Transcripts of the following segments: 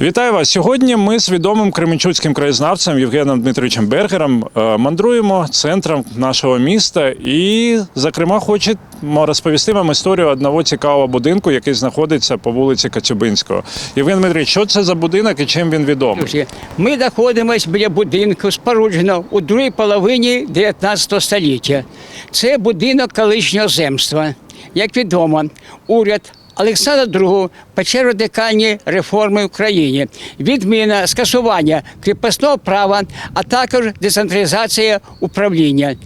Вітаю вас. Сьогодні ми з відомим кременчуцьким краєзнавцем Євгеном Дмитровичем Бергером е, мандруємо центром нашого міста і, зокрема, хочемо розповісти вам історію одного цікавого будинку, який знаходиться по вулиці Коцюбинського. Євген Дмитрович, що це за будинок і чим він відомий? Ми знаходимося біля будинку, спорудженого у другій половині 19 століття. Це будинок колишнього земства. Як відомо, уряд Олександра II почав радикальні реформи в Україні, відміна скасування кріпосного права, а також децентралізація управління.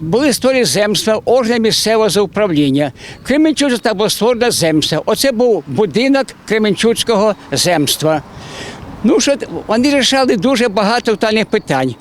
Були створені земства, органи місцевого самоуправління. Кременчуцька було створено земство. Оце був будинок Кременчуцького земства. Ну що вони рішали дуже багато актуальних питань.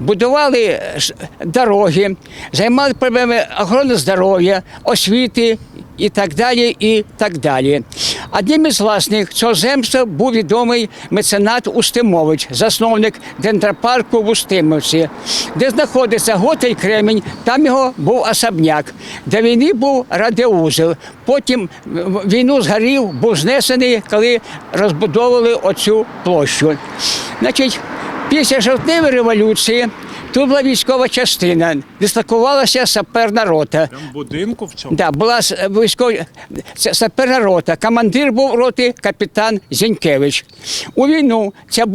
Будували е, дороги, займали проблеми охорони здоров'я, освіти і так далі. і так далі. Одним із власних цього земства був відомий меценат Устимович, засновник дендропарку в Устимовці, де знаходиться готель Кремінь, там його був особняк. До війни був радіоузел. Потім війну згорів, був знесений, коли розбудовували оцю площу. Значить, після жовтневої революції тут була військова частина, дислокувалася саперна рота. Там будинку в цьому? Да, була військова саперна рота. Командир був роти капітан Зінькевич. У війну ця,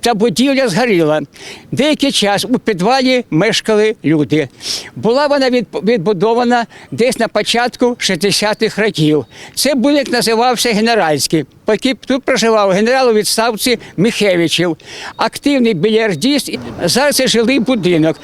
ця будівля згоріла. Деякий час у підвалі мешкали люди. Була вона відбудована десь на початку 60-х років. Це будинок називався генеральський. Поки тут проживав генерал у відставці Міхевичів, активний більярдіст. Зараз це жилий будинок.